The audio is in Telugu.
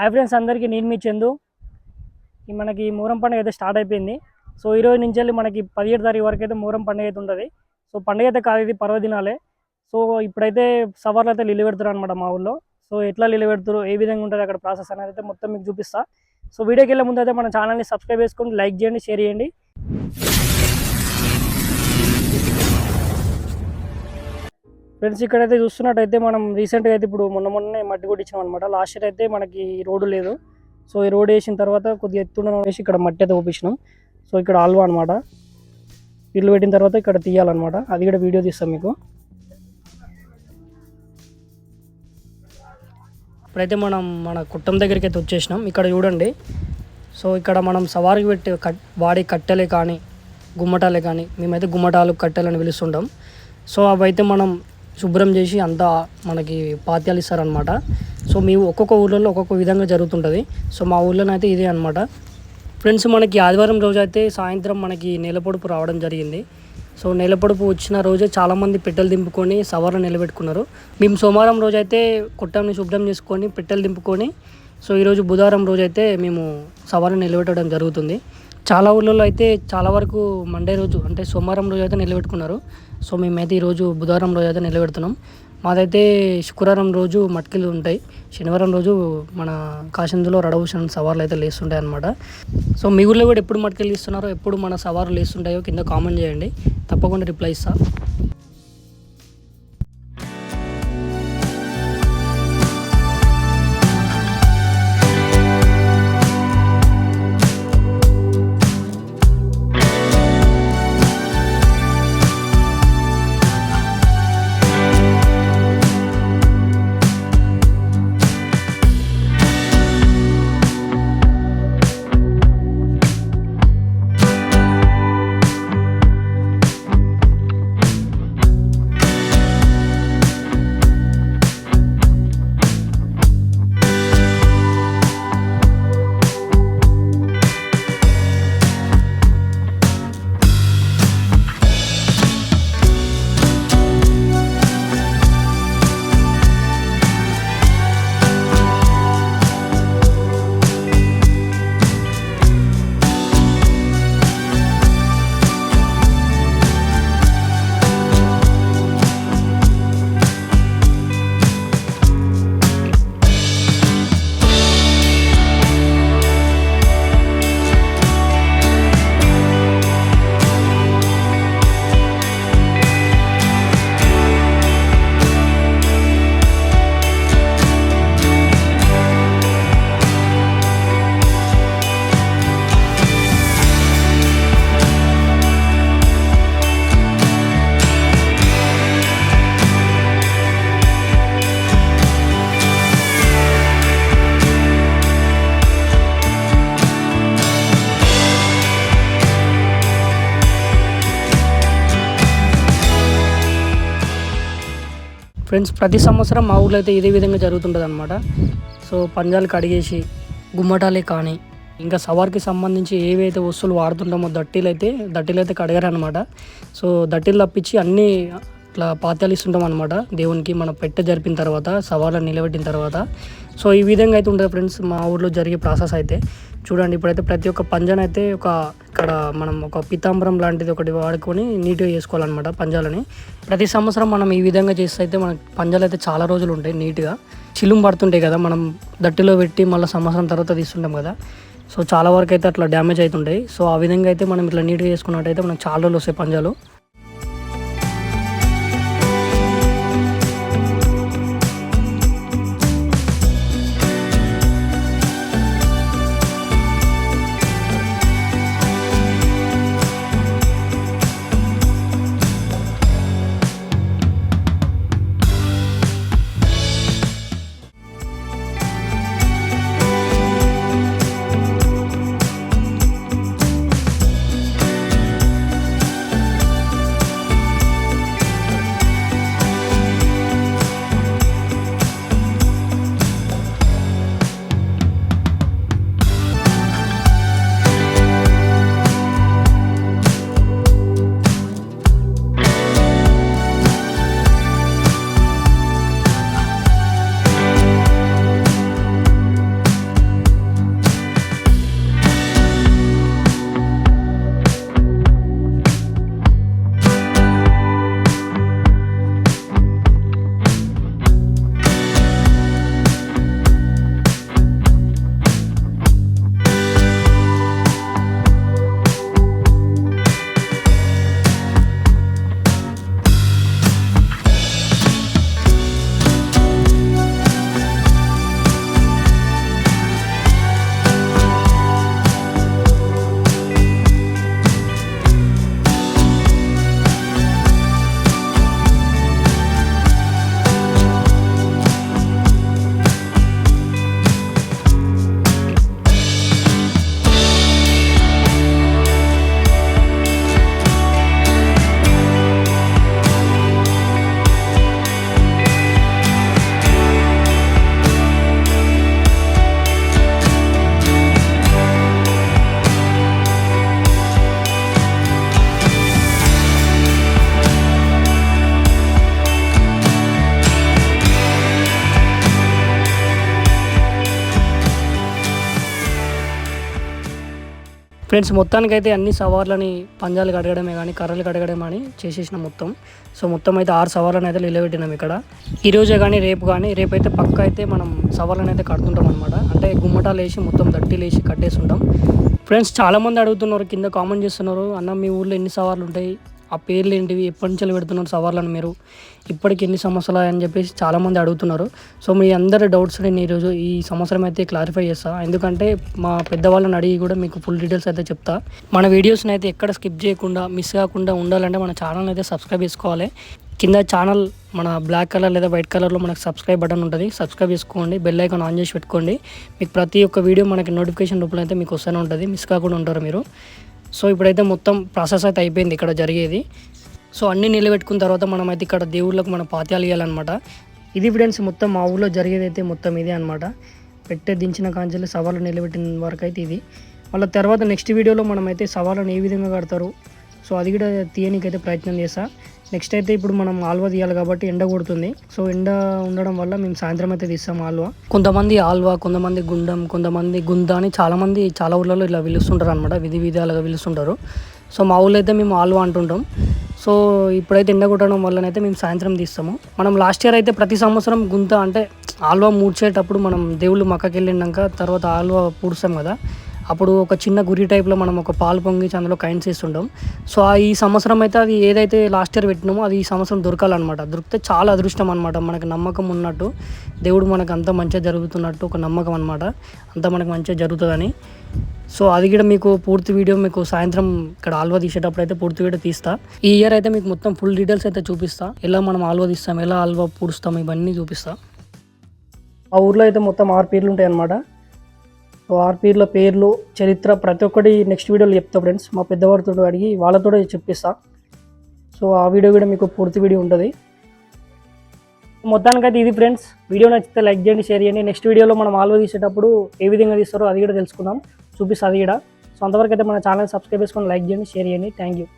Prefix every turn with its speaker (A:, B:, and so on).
A: హై ఫ్రెండ్స్ అందరికీ నేను మీ చందు. మనకి మూరం పండుగ అయితే స్టార్ట్ అయిపోయింది. సో ఈరోజు నుంచి వెళ్ళి మనకి పదిహేడు తారీఖు వరకు అయితే మూరం పండుగ అయితే ఉంటుంది. సో పండుగ అయితే కాదు ఇది పర్వదినాలే. సో ఇప్పుడైతే సవర్లు అయితే నిలు పెడతారు అనమాట మా ఊళ్ళో. సో ఎట్లా నిలు పెడతారు ఏ విధంగా ఉంటుంది అక్కడ ప్రాసెస్ అనేది అయితే మొత్తం మీకు చూపిస్తా. సో వీడియోకి వెళ్ళే ముందు అయితే మన ఛానల్ని సబ్స్క్రైబ్ చేసుకొని లైక్ చేయండి షేర్ చేయండి. ఫ్రెండ్స్ ఇక్కడైతే చూస్తున్నట్టయితే మనం రీసెంట్గా అయితే ఇప్పుడు మొన్న మొన్ననే మట్టి కొట్టించాం అనమాట లాస్ట్ ఇయర్ అయితే మనకి రోడ్డు లేదు. సో ఈ రోడ్ వేసిన తర్వాత కొద్దిగా ఎత్తుండ వేసి ఇక్కడ మట్టి అయితే ఒప్పించినాం సో ఇక్కడ ఆల్వా అనమాట ఇల్లు పెట్టిన తర్వాత ఇక్కడ తీయాలన్నమాట. అది కూడా వీడియో తీస్తాం మీకు. ఇప్పుడైతే మనం మన కుట్టం దగ్గరికి అయితే వచ్చేసినాం. ఇక్కడ చూడండి. సో ఇక్కడ మనం సవారికి పెట్టి కట్ వాడే కట్టెలే కానీ గుమ్మటాలే కానీ మేమైతే గుమ్మటాలు కట్టెలని పిలుస్తుంటాం. సో అవైతే మనం శుభ్రం చేసి అంతా మనకి పాత్యాలు ఇస్తారనమాట సో మీ ఒక్కొక్క ఊళ్ళో ఒక్కొక్క విధంగా జరుగుతుంటుంది. సో మా ఊళ్ళోనైతే అయితే ఇదే అనమాట ఫ్రెండ్స్ మనకి ఆదివారం రోజు అయితే సాయంత్రం మనకి నెలపొడుపు రావడం జరిగింది. సో నెలపొడుపు వచ్చిన రోజే చాలామంది పెట్టెలు దింపుకొని సవర్ణ నిలబెట్టుకున్నారు. మేము సోమవారం రోజు అయితే కుట్టంని శుభ్రం చేసుకొని పెట్టెలు దింపుకొని సో ఈరోజు బుధవారం రోజు అయితే మేము సవర్ణ నిలబెట్టడం జరుగుతుంది. చాలా ఊళ్ళలో అయితే చాలా వరకు మండే రోజు అంటే సోమవారం రోజు అయితే నిలబెట్టుకున్నారు. సో మేమైతే ఈరోజు బుధవారం రోజు అయితే నిలబెడుతున్నాం. మాదైతే శుక్రవారం రోజు మట్కిలు ఉంటాయి. శనివారం రోజు మన కాశందులో రడభూషణ సవార్లు అయితే లేస్తుంటాయి అనమాట సో మీ ఊళ్ళో కూడా ఎప్పుడు మట్కిలు ఇస్తున్నారో ఎప్పుడు మన సవార్లు లేస్తుంటాయో కింద కామెంట్ చేయండి. తప్పకుండా రిప్లై ఇస్తాను ఫ్రెండ్స్ ప్రతి సంవత్సరం మా ఊర్లో అయితే ఇదే విధంగా జరుగుతుంటుంది అనమాట సో పంజాలు కడిగేసి గుమ్మటాలే కానీ ఇంకా సవార్కి సంబంధించి ఏవైతే వస్తువులు వాడుతుంటామో దట్టీలు అయితే దట్టీలు అయితే కడగరు అనమాట సో దట్టీలు తప్పించి అన్నీ ఇట్లా పాత్యాలు ఇస్తుంటాం అనమాట దేవునికి మనం పెట్టె జరిపిన తర్వాత సవాళ్ళని నిలబెట్టిన తర్వాత. సో ఈ విధంగా అయితే ఉంటుంది ఫ్రెండ్స్ మా ఊర్లో జరిగే ప్రాసెస్ అయితే. చూడండి ఇప్పుడైతే ప్రతి ఒక్క పంజాను అయితే ఒక ఇక్కడ మనం ఒక పితాంబరం లాంటిది ఒకటి వాడుకొని నీట్గా చేసుకోవాలన్నమాట పంజాలని. ప్రతి సంవత్సరం మనం ఈ విధంగా చేస్తే అయితే మన పంజాలు అయితే చాలా రోజులు ఉంటాయి నీట్గా. చిలుం పడుతుంటాయి కదా మనం దట్టిలో పెట్టి మళ్ళీ సంవత్సరం తర్వాత తీస్తుంటాం కదా. సో చాలా వరకు అయితే అట్లా డ్యామేజ్ అవుతుంటాయి సో ఆ విధంగా అయితే మనం ఇట్లా నీట్గా చేసుకున్నట్టయితే మనకు చాలా రోజులు వస్తాయి పంజాలు. ఫ్రెండ్స్ మొత్తానికి అయితే అన్ని సవార్లని పంజాలు కడగడమే కానీ కర్రలు కడగడమే అని చేసేసిన మొత్తం. సో మొత్తం అయితే ఆరు సవార్లను అయితే నిలబెట్టినాం ఇక్కడ. ఈరోజే కానీ రేపు కానీ రేపు అయితే పక్క అయితే మనం సవార్లను అయితే కడుతుంటాం అనమాట అంటే గుమ్మటాలు వేసి మొత్తం దట్టీలు వేసి కట్టేసి ఉంటాం. ఫ్రెండ్స్ చాలామంది అడుగుతున్నారు కింద కామెంట్ చేస్తున్నారు అన్న మీ ఊళ్ళో ఎన్ని సవార్లు ఉంటాయి? ఆ పేర్లు ఏంటివి ఎప్పటి నుంచి పెడుతున్నారు సవార్లను మీరు? ఇప్పటికి ఎన్ని సంవత్సరాలు అని చెప్పేసి చాలామంది అడుగుతున్నారు. సో మీ అందరి డౌట్స్ నేను ఈరోజు ఈ సంవత్సరం అయితే క్లారిఫై చేస్తాను ఎందుకంటే మా పెద్దవాళ్ళని అడిగి కూడా మీకు ఫుల్ డీటెయిల్స్ అయితే చెప్తా. మన వీడియోస్ని అయితే ఎక్కడ స్కిప్ చేయకుండా మిస్ కాకుండా ఉండాలంటే మన ఛానల్ అయితే సబ్స్క్రైబ్ చేసుకోవాలి. కింద ఛానల్ మన బ్లాక్ కలర్ లేదా వైట్ కలర్లో మనకు సబ్స్క్రైబ్ బటన్ ఉంటుంది. సబ్స్క్రైబ్ చేసుకోండి బెల్ ఐకాన్ ఆన్ చేసి పెట్టుకోండి. మీకు ప్రతి ఒక్క వీడియో మనకి నోటిఫికేషన్ రూపంలో అయితే మీకు వస్తూనే ఉంటుంది. మిస్ కాకుండా ఉంటారు మీరు. సో ఇప్పుడైతే మొత్తం ప్రాసెస్ అయితే అయిపోయింది ఇక్కడ జరిగేది. సో అన్నీ నిలబెట్టుకున్న తర్వాత మనం అయితే ఇక్కడ దేవుళ్ళకు మన పాత్యాలు ఇవ్వాలన్నమాట ఇది ఫ్రెండ్స్ మొత్తం మా ఊళ్ళో జరిగేది అయితే మొత్తం ఇదే అనమాట పెట్టే దించిన కాంచెలు సవాళ్ళు నిలబెట్టిన వరకు అయితే ఇది. మళ్ళీ తర్వాత నెక్స్ట్ వీడియోలో మనం అయితే సవాళ్ళను ఏ విధంగా కడతారు సో అది కూడా తీయనికైతే ప్రయత్నం చేస్తాను నెక్స్ట్ అయితే ఇప్పుడు మనం ఆల్వా తీయాలి కాబట్టి ఎండ కొడుతుంది. సో ఎండ ఉండడం వల్ల మేము సాయంత్రం అయితే తీస్తాం ఆల్వా. కొంతమంది ఆల్వా కొంతమంది గుండం కొంతమంది గుంద అని చాలామంది చాలా ఊళ్ళలో ఇలా పిలుస్తుంటారు అనమాట విధి విధాలుగా పిలుస్తుంటారు. సో మా ఊళ్ళో అయితే మేము ఆల్వా అంటుంటాం. సో ఇప్పుడైతే ఎండ కొట్టడం వల్లనైతే మేము సాయంత్రం తీస్తాము. మనం లాస్ట్ ఇయర్ అయితే ప్రతి సంవత్సరం గుంత అంటే ఆల్వా మూడ్చేటప్పుడు మనం దేవుళ్ళు మక్కకి వెళ్ళినాక తర్వాత ఆల్వా పూడుస్తాం కదా. అప్పుడు ఒక చిన్న గురి టైప్లో మనం ఒక పాలు పొంగించి అందులో కైన్స్ వేస్తుంటాం. సో ఆ ఈ సంవత్సరం అయితే అది ఏదైతే లాస్ట్ ఇయర్ పెట్టినామో అది ఈ సంవత్సరం దొరకాలన్నమాట. దొరికితే చాలా అదృష్టం అనమాట మనకు నమ్మకం ఉన్నట్టు దేవుడు మనకు అంత మంచిగా జరుగుతున్నట్టు ఒక నమ్మకం అనమాట అంత మనకు మంచిగా జరుగుతుందని. సో అది కూడా మీకు పూర్తి వీడియో మీకు సాయంత్రం ఇక్కడ ఆల్వా తీసేటప్పుడు అయితే పూర్తి వీడియో తీస్తా. ఈ ఇయర్ అయితే మీకు మొత్తం ఫుల్ డీటెయిల్స్ అయితే చూపిస్తా. ఎలా మనం ఆల్వా తీస్తాం ఎలా ఆల్వా పూడుస్తాం ఇవన్నీ చూపిస్తా. ఆ ఊర్లో అయితే మొత్తం ఆరు పేర్లు ఉంటాయి అన్నమాట సో పేర్లు చరిత్ర ప్రతి ఒక్కటి నెక్స్ట్ వీడియోలో చెప్తా ఫ్రెండ్స్ మా పెద్దవారితో అడిగి వాళ్ళతో చెప్పిస్తా. సో ఆ వీడియో కూడా మీకు పూర్తి వీడియో ఉంటుంది. మొత్తానికైతే ఇది ఫ్రెండ్స్ వీడియో నచ్చితే లైక్ చేయండి షేర్ చేయండి. నెక్స్ట్ వీడియోలో మనం ఆల్వో తీసేటప్పుడు ఏ విధంగా తీస్తారో అది కూడా తెలుసుకుందాం. చూపిస్తా అది కూడా. సో అంతవరకు అయితే మన ఛానల్ సబ్స్క్రైబ్ చేసుకొని లైక్ చేయండి షేర్ చేయండి. Thank you